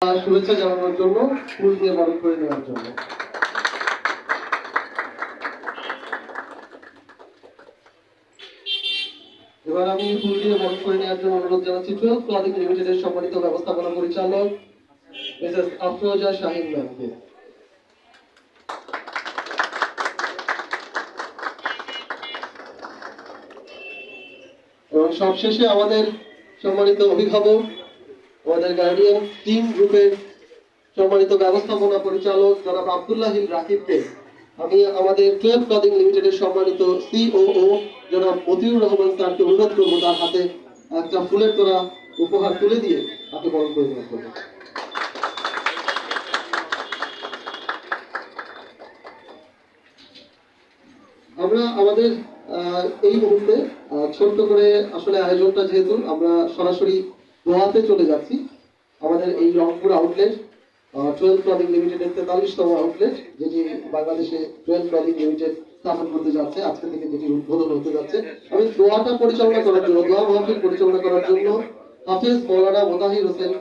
শুভেচ্ছা জানানোর জন্য, ফুল দিয়ে বরণ করে নেওয়ার জন্য। এবার আমি ফুল দিয়ে বরণ করে নেওয়ার জন্য অনুরোধ জানাচ্ছি লিমিটেডের সম্মানিত ব্যবস্থাপনা পরিচালক, মিসেস আফরোজা শাহিন ম্যামকে। এবং সবশেষে আমাদের সম্মানিত অভিভাবক আমাদের গার্ডিয়ান টিম গ্রুপের সম্মানিত ব্যবস্থাপনা পরিচালক জনাব আব্দুল্লাহিল রাকিবকে আমি আমাদের টুয়েলভ ক্লদিং লিমিটেডের সম্মানিত সিওও জনাব মতিউর রহমান স্যারকে অনুরোধ করব তার হাতে একটা ফুলের তোরা উপহার তুলে দিয়ে তাকে বরণ করে দেওয়ার জন্য। আমরা আমাদের এই মুহূর্তে ছোট্ট করে আসলে আয়োজনটা যেহেতু আমরা সরাসরি গোয়াতে চলে যাচ্ছি। আমাদের এই রংপুর আউটলেট টুয়েলভ ক্লদিং লিমিটেডের তেতাল্লিশতম আউটলেট যেটি বাংলাদেশে টুয়েলভ ক্লদিং লিমিটেড স্থাপন করতে যাচ্ছে। আজকে থেকে যেটি উদ্বোধন হতে যাচ্ছে। আমি দোয়াটা পরিচালনা করার জন্য, দোয়া মাহফিল পরিচালনা করার জন্য হাফেজ মৌলানা মোতাহির হোসেন